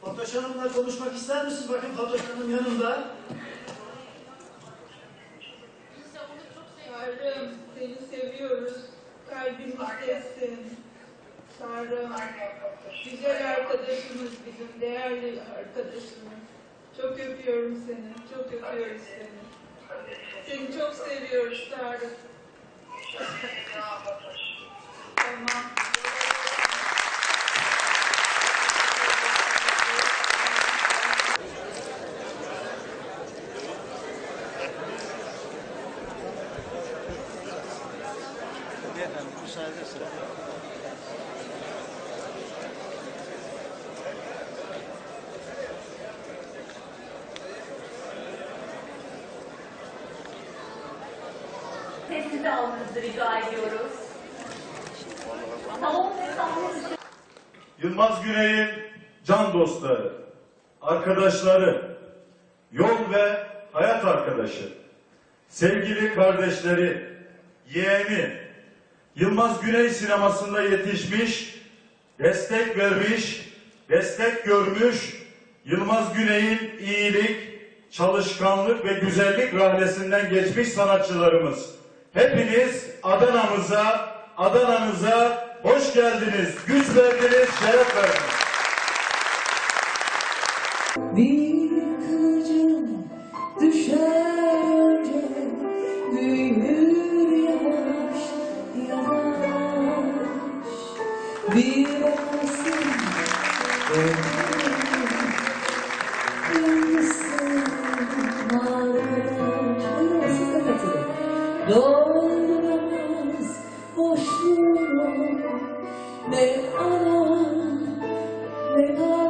Fatoş Hanım'la konuşmak ister misin? Bakın Fatoş Hanım yanımda. Biz de onu çok seviyoruz. Seni seviyoruz. Kalbim istesin. Tanrım güzel arkadaşımız bizim, değerli arkadaşımız. Çok öpüyorum seni, çok öpüyoruz seni. Seni çok seviyoruz Tanrım. Tamam. Müsaade ederseniz. Sessiz almanızı rica ediyoruz. Yılmaz Güney'in can dostları, arkadaşları, yol ve hayat arkadaşı, sevgili kardeşleri, yeğeni, Yılmaz Güney sinemasında yetişmiş, destek vermiş, destek görmüş, Yılmaz Güney'in iyilik, çalışkanlık ve güzellik rahlesinden geçmiş sanatçılarımız. Hepiniz Adana'mıza, Adana'mıza hoş geldiniz, güç verdiniz, şeref verdiniz. Bir kılıcım düşer önce Büyür yavaş yavaş. Bir They are, they are.